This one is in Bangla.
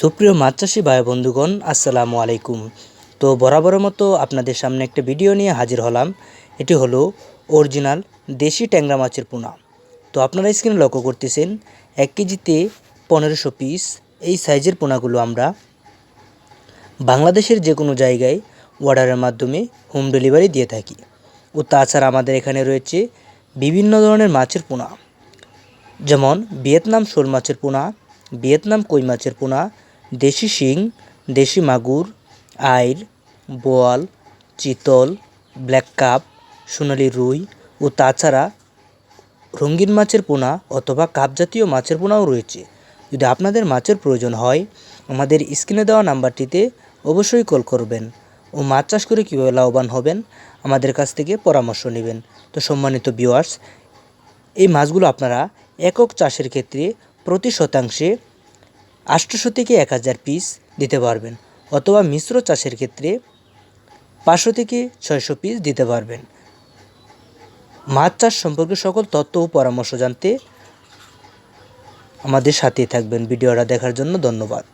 সুপ্রিয় মাছ চাষি ভাই বন্ধুগণ, আসসালামু আলাইকুম। তো বরাবরের মতো আপনাদের সামনে একটা ভিডিও নিয়ে হাজির হলাম। এটি হলো অরিজিনাল দেশি ট্যাংরা মাছের পোনা। তো আপনারা স্ক্রিনে লক্ষ্য করতেছেন, এক কেজিতে পনেরোশো পিস এই সাইজের পোনাগুলো আমরা বাংলাদেশের যে কোনো জায়গায় অর্ডারের মাধ্যমে হোম ডেলিভারি দিয়ে থাকি। ও তাছাড়া আমাদের এখানে রয়েছে বিভিন্ন ধরনের মাছের পোনা। যেমন ভিয়েতনাম শোল মাছের পোনা, ভিয়েতনাম কই মাছের পোনা দেশি শিং, দেশি মাগুর, আইর, বোয়াল, চিতল, ব্ল্যাক কাপ, সোনালি রুই ও তাছাড়া রঙিন মাছের পোনা অথবা কাপ জাতীয় মাছের পোনাও রয়েছে। যদি আপনাদের মাছের প্রয়োজন হয়, আমাদের স্ক্রিনে দেওয়া নাম্বারটিতে অবশ্যই কল করবেন ও মাছ চাষ করে কীভাবে লাভবান হবেন, আমাদের কাছ থেকে পরামর্শ নেবেন। তো সম্মানিত ভিউয়ার্স এই মাছগুলো আপনারা একক চাষের ক্ষেত্রে প্রতি শতাংশে আটশোশো থেকে এক হাজার পিস দিতে পারবেন অথবা মিশ্র চাষের ক্ষেত্রে পাঁচশো থেকে ছয়শো পিস দিতে পারবেন। মাছ চাষ সম্পর্কে সকল তথ্য ও পরামর্শ জানতে আমাদের সাথেই থাকবেন। ভিডিওটা দেখার জন্য ধন্যবাদ।